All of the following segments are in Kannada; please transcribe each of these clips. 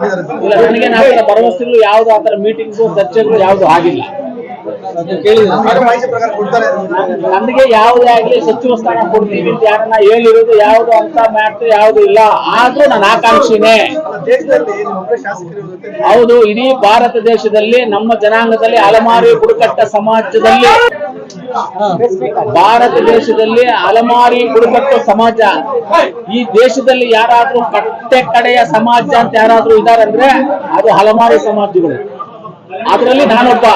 ಇಲ್ಲ ನನಗೆ ಆತರ ಭರವಸೆಗಳು ಯಾವ್ದು ಆತರ ಮೀಟಿಂಗ್ಸ್ ಚರ್ಚೆಗಳು ಯಾವ್ದು ಆಗಿಲ್ಲ. ನನಗೆ ಯಾವುದೇ ಆಗ್ಲಿ ಸಚಿವ ಸ್ಥಾನ ಕೊಡ್ತೀವಿ. ಅಂತ ಯಾರನ್ನ ಹೇಳಿರೋದು ಯಾವ್ದು ಅಂತ ಮ್ಯಾಟ್ರ್ ಯಾವ್ದು ಇಲ್ಲ. ಆದ್ರೂ ನನ್ನ ಆಕಾಂಕ್ಷಿನೇ. ಹೌದು ಇಡೀ ಭಾರತ ದೇಶದಲ್ಲಿ ನಮ್ಮ ಜನಾಂಗದಲ್ಲಿ ಅಲಮಾರಿ ಬುಡಕಟ್ಟ ಸಮಾಜದಲ್ಲಿ ಭಾರತ ದೇಶದಲ್ಲಿ ಅಲಮಾರಿ ಬುಡಕಟ್ಟು ಸಮಾಜ. ಈ ದೇಶದಲ್ಲಿ ಯಾರಾದ್ರೂ ಕಟ್ಟೆ ಕಡೆಯ ಸಮಾಜ ಅಂತ ಯಾರಾದ್ರೂ ಇದಾರಂದ್ರೆ ಅದು ಅಲಮಾರಿ ಸಮಾಜಗಳು. ಅದರಲ್ಲಿ ನಾನೊಬ್ಬ.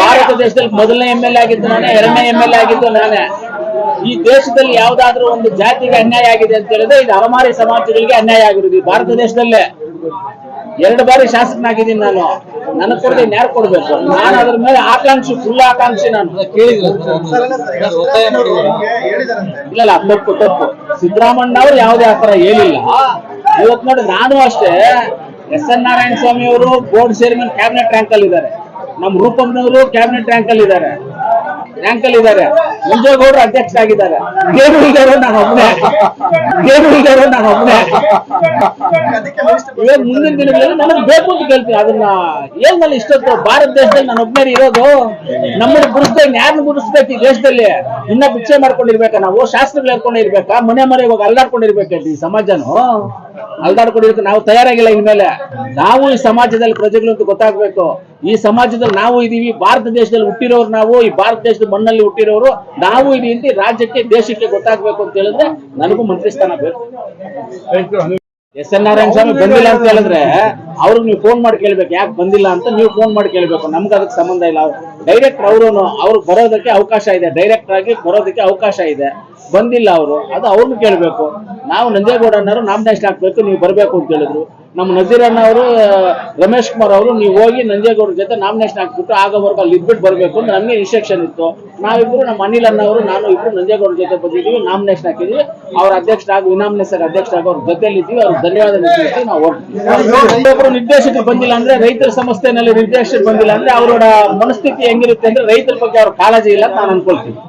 ಭಾರತ ದೇಶದಲ್ಲಿ ಮೊದಲನೇ ಎಂ ಎಲ್ ಆಗಿದ್ದು ನಾನೇ, ಎರಡನೇ ಎಂ ಎಲ್ ಆಗಿದ್ದು ನಾನೇ. ಈ ದೇಶದಲ್ಲಿ ಯಾವ್ದಾದ್ರೂ ಒಂದು ಜಾತಿಗೆ ಅನ್ಯಾಯ ಆಗಿದೆ ಅಂತ ಹೇಳಿದ್ರೆ ಇದು ಅಲಮಾರಿ ಸಮಾಜಗಳಿಗೆ ಅನ್ಯಾಯ ಆಗಿರೋದು ಭಾರತ ದೇಶದಲ್ಲೇ. ಎರಡು ಬಾರಿ ಶಾಸಕನಾಗಿದ್ದೀನಿ ನಾನು. ನನಗೆ ಕೊಡದೆ ಯಾರು ಕೊಡ್ಬೇಕು? ನಾನು ಅದ್ರ ಮೇಲೆ ಆಕಾಂಕ್ಷಿ ಫುಲ್ ಆಕಾಂಕ್ಷಿ ನಾನು. ಕೇಳಿದ್ರು. ಇಲ್ಲ ತಪ್ಪು ತಪ್ಪು. ಸಿದ್ದರಾಮಣ್ಣ ಅವರು ಯಾವುದೇ ಆತರ ಹೇಳಿಲ್ಲ. ಇವತ್ ನೋಡಿ ನಾನು ಅಷ್ಟೇ ಎಸ್ ಎನ್ ನಾರಾಯಣ ಸ್ವಾಮಿ ಅವರು ಬೋರ್ಡ್ ಚೇರ್ಮನ್ ಕ್ಯಾಬಿನೆಟ್ ರ್ಯಾಂಕ್ ಅಲ್ಲಿ ಇದ್ದಾರೆ ನಮ್ಮ ರೂಪಮ್ನವರು ಕ್ಯಾಬಿನೆಟ್ ರ್ಯಾಂಕ್ ಅಲ್ಲಿ ಇದ್ದಾರೆ ರ್ಯಾಂಕ್ ಅಲ್ಲಿ ಇದ್ದಾರೆ ಮಂಜೇಗೌಡರು ಅಧ್ಯಕ್ಷರಾಗಿದ್ದಾರೆ. ಗೇಬುಳಿಗರು ನಾನು ಒಬ್ಬನೇ ಗೇಬುಳಿಗರು ನಾನು ಒಬ್ಬನೇ ಇವಾಗ ಮುಂದಿನ ದಿನಗಳಲ್ಲಿ ನನಗೆ ಬೇಕು ಅಂತ ಕೇಳ್ತೀನಿ ಅದನ್ನ ಏನ್ ನಾನು ಇಷ್ಟೊತ್ತು ಭಾರತ ದೇಶದಲ್ಲಿ ನಾನು ಒಬ್ಬನೇ ಇರೋದು? ನಮ್ಮನ್ನ ಗುಡಿಸ್ಬೇಕು ಯಾರನ್ನ ಗುರುಸ್ಬೇಕು ಈ ದೇಶದಲ್ಲಿ? ಇನ್ನ ಭಿಕ್ಷೆ ಮಾಡ್ಕೊಂಡಿರ್ಬೇಕಾ ನಾವು? ಶಾಸ್ತ್ರಗಳು ಹೇಳ್ಕೊಂಡಿರ್ಬೇಕಾ? ಮನೆ ಮನೆ ಇವಾಗ ಅಲ್ದಾಡ್ಕೊಂಡಿರ್ಬೇಕು ಈ ಸಮಾಜನು? ಅಲ್ದಾಡ್ಕೊಂಡಿರ್ಬೇಕು ನಾವು ತಯಾರಾಗಿಲ್ಲ ಇನ್ಮೇಲೆ. ನಾವು ಈ ಸಮಾಜದಲ್ಲಿ ಪ್ರಜೆಗಳು ಅಂತ ಗೊತ್ತಾಗ್ಬೇಕು. ಈ ಸಮಾಜದಲ್ಲಿ ನಾವು ಇದೀವಿ ಭಾರತ ದೇಶದಲ್ಲಿ ಹುಟ್ಟಿರೋರು ನಾವು ಈ ಭಾರತ ದೇಶದ ಮಣ್ಣಲ್ಲಿ ಹುಟ್ಟಿರೋರು ನಾವು ಇದೀವಿ ಅಂತ ರಾಜ್ಯಕ್ಕೆ ದೇಶಕ್ಕೆ ಗೊತ್ತಾಗ್ಬೇಕು ಅಂತ ಹೇಳಿದ್ರೆ ನನಗೂ ಮಂತ್ರಿ ಸ್ಥಾನ ಬೇಕು. ಎಸ್ ಎನ್ ನಾರಾಯಣ ಸ್ವಾಮಿ ಬಂದಿಲ್ಲ ಅಂತ ಹೇಳಿದ್ರೆ ಅವ್ರಿಗೆ ನೀವು ಫೋನ್ ಮಾಡಿ ಕೇಳ್ಬೇಕು. ಯಾಕೆ ಬಂದಿಲ್ಲ ಅಂತ ನೀವು ಫೋನ್ ಮಾಡಿ ಕೇಳ್ಬೇಕು. ನಮ್ಗೆ ಅದಕ್ಕೆ ಸಂಬಂಧ ಇಲ್ಲ. ಡೈರೆಕ್ಟ್ ಅವರು ಅವ್ರಿಗೆ ಬರೋದಕ್ಕೆ ಅವಕಾಶ ಇದೆ. ಡೈರೆಕ್ಟ್ ಆಗಿ ಬರೋದಕ್ಕೆ ಅವಕಾಶ ಇದೆ. ಬಂದಿಲ್ಲ ಅವರು, ಅದು ಅವ್ರನ್ನ ಕೇಳಬೇಕು. ನಾವು ನಂಜೇಗೌಡನವರು ನಾಮಿನೇಷನ್ ಹಾಕ್ಬೇಕು ನೀವು ಬರಬೇಕು ಅಂತ ಹೇಳಿದ್ರು. ನಮ್ಮ ನಜೀರಣ್ಣ ಅವರು, ರಮೇಶ್ ಕುಮಾರ್ ಅವರು, ನೀವು ಹೋಗಿ ನಂಜೇಗೌಡರ ಜೊತೆ ನಾಮಿನೇಷನ್ ಹಾಕ್ಬಿಟ್ಟು ಆಗೋವರೆಗೂ ಅಲ್ಲಿ ಇದ್ಬಿಟ್ಟು ಬರಬೇಕು ಅಂತ ನಮಗೆ ಇನ್ಸ್ಟ್ರಕ್ಷನ್ ಇತ್ತು. ನಾವಿಬ್ಬರು ನಮ್ಮ ಅನಿಲ್ ಅಣ್ಣ ಅವರು, ನಾನು ಇಬ್ರು ನಂಜೇಗೌಡ ಜೊತೆ ಬಂದಿದ್ದೀವಿ ನಾಮಿನೇಷನ್ ಹಾಕಿದ್ವಿ ಅವ್ರ ಅಧ್ಯಕ್ಷರಾಗಿ ವಿನಾಮಿನೇಷನ್ ಅಧ್ಯಕ್ಷರಾಗಿ ಅವ್ರ ಜೊತೆಯಲ್ಲಿದ್ದೀವಿ ಅವ್ರಿಗೆ ಧನ್ಯವಾದ ತಿಳಿಸಿ ನಾವು ಒಬ್ಬರು ನಿರ್ದೇಶಕರು ಬಂದಿಲ್ಲ ಅಂದ್ರೆ ರೈತರ ಸಂಸ್ಥೆನಲ್ಲಿ ನಿರ್ದೇಶಕರು ಬಂದಿಲ್ಲ ಅಂದ್ರೆ ಅವರ ಮನಸ್ಥಿತಿ ಹೆಂಗಿರುತ್ತೆ ಅಂದ್ರೆ ರೈತರ ಬಗ್ಗೆ ಅವ್ರ ಕಾಳಜಿ ಇಲ್ಲ ಅಂತ ನಾನು ಅನ್ಕೊಳ್ತೀನಿ.